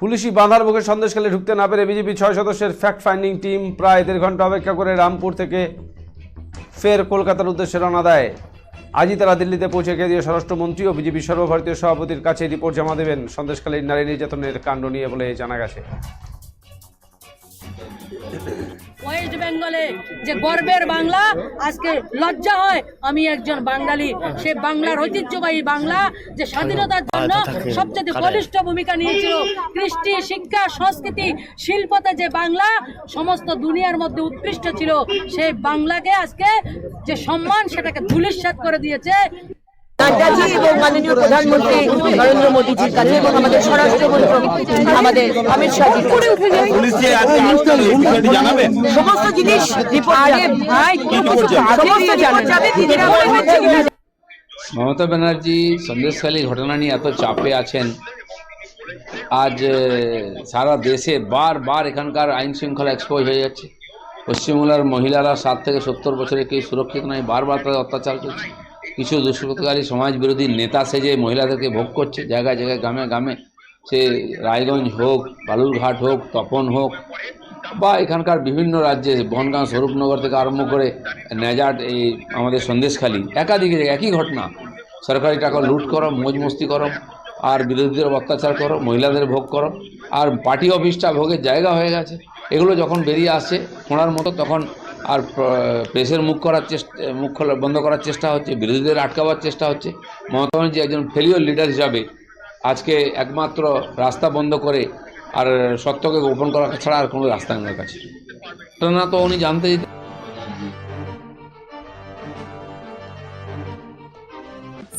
পুলিশি বাঁধার মুখে সন্দেশকালে ঢুকতে না পেরে বিজেপি ছয় সদস্যের ফ্যাক্ট ফাইন্ডিং টিম প্রায় দেড় ঘণ্টা অপেক্ষা করে রামপুর থেকে ফের কলকাতার উদ্দেশ্যে রওনা দেয়। আজই তারা দিল্লিতে পৌঁছে কেন্দ্রীয় স্বরাষ্ট্রমন্ত্রী ও বিজেপি সর্বভারতীয় সভাপতির কাছে রিপোর্ট জমা দেবেন। সন্দেশকালীন নারী নির্যাতনের কাণ্ড নিয়ে বলে জানা গেছে। ওয়েস্ট বেঙ্গলে যে গর্বের বাংলা আজকে লজ্জা হয় আমি একজন বাঙালি সে বাংলার ঐতিহ্যবাহী বাংলা যে স্বাধীনতার জন্য সবচেয়ে বলিষ্ঠ ভূমিকা নিয়েছিল। কৃষ্টি শিক্ষা সংস্কৃতি শিল্পতে যে বাংলা সমস্ত দুনিয়ার মধ্যে উৎকৃষ্ট ছিল সেই বাংলাকে আজকে যে সম্মান সেটাকে ধুলিস্বাত করে দিয়েছে। নাড্ডাজি এবং মাননীয় প্রধানমন্ত্রী নরেন্দ্র মোদীজির কাছে এবং আমাদের স্বরাষ্ট্রমন্ত্রী আমাদের অমিত শাহজির সমস্ত জিনিস মমতা ব্যানার্জি সন্দেশখালী ঘটনা নিয়ে এত চাপে আছেন। আজ সারা দেশে বারবার এখানকার আইন শৃঙ্খলা এক্সপোজ হয়ে যাচ্ছে। পশ্চিমবাংলার মহিলারা সাত থেকে সত্তর বছরে কেউ সুরক্ষিত নয় বারবার তাদের অত্যাচার করছে কিছু দুষ্কৃতকারী সমাজ বিরোধী নেতা সেজে মহিলাদেরকে ভোগ করছে, জায়গায় জায়গায়, গ্রামে গ্রামে। সে রায়গঞ্জ হোক, বালুরঘাট হোক, তপন হোক, বা এখানকার বিভিন্ন রাজ্যে, বনগাঁ, স্বরূপনগর থেকে আরম্ভ করে নেজাট, এই আমাদের সন্দেশখালী, একাধিক একই ঘটনা। সরকারি টাকা লুট করো, মৌজ মস্তি করো, আর বিরোধীদের অত্যাচার করো, মহিলাদের ভোগ করো, আর পার্টি অফিসটা ভোগের জায়গা হয়ে গেছে। এগুলো যখন বেরিয়ে আসছে খোঁড়ার মতো, তখন আর প্রেসের মুখ করার চেষ্টা, মুখ বন্ধ করার চেষ্টা হচ্ছে, বিরোধীদের আটকাবার চেষ্টা হচ্ছে। মমতা ব্যানার্জি একজন ফেলিওর লিডার হিসাবে আজকে একমাত্র রাস্তা বন্ধ করে আর সত্যকে গোপন করা ছাড়া আর কোনো রাস্তা নেই কাছে। ঘটনা তো উনি জানতে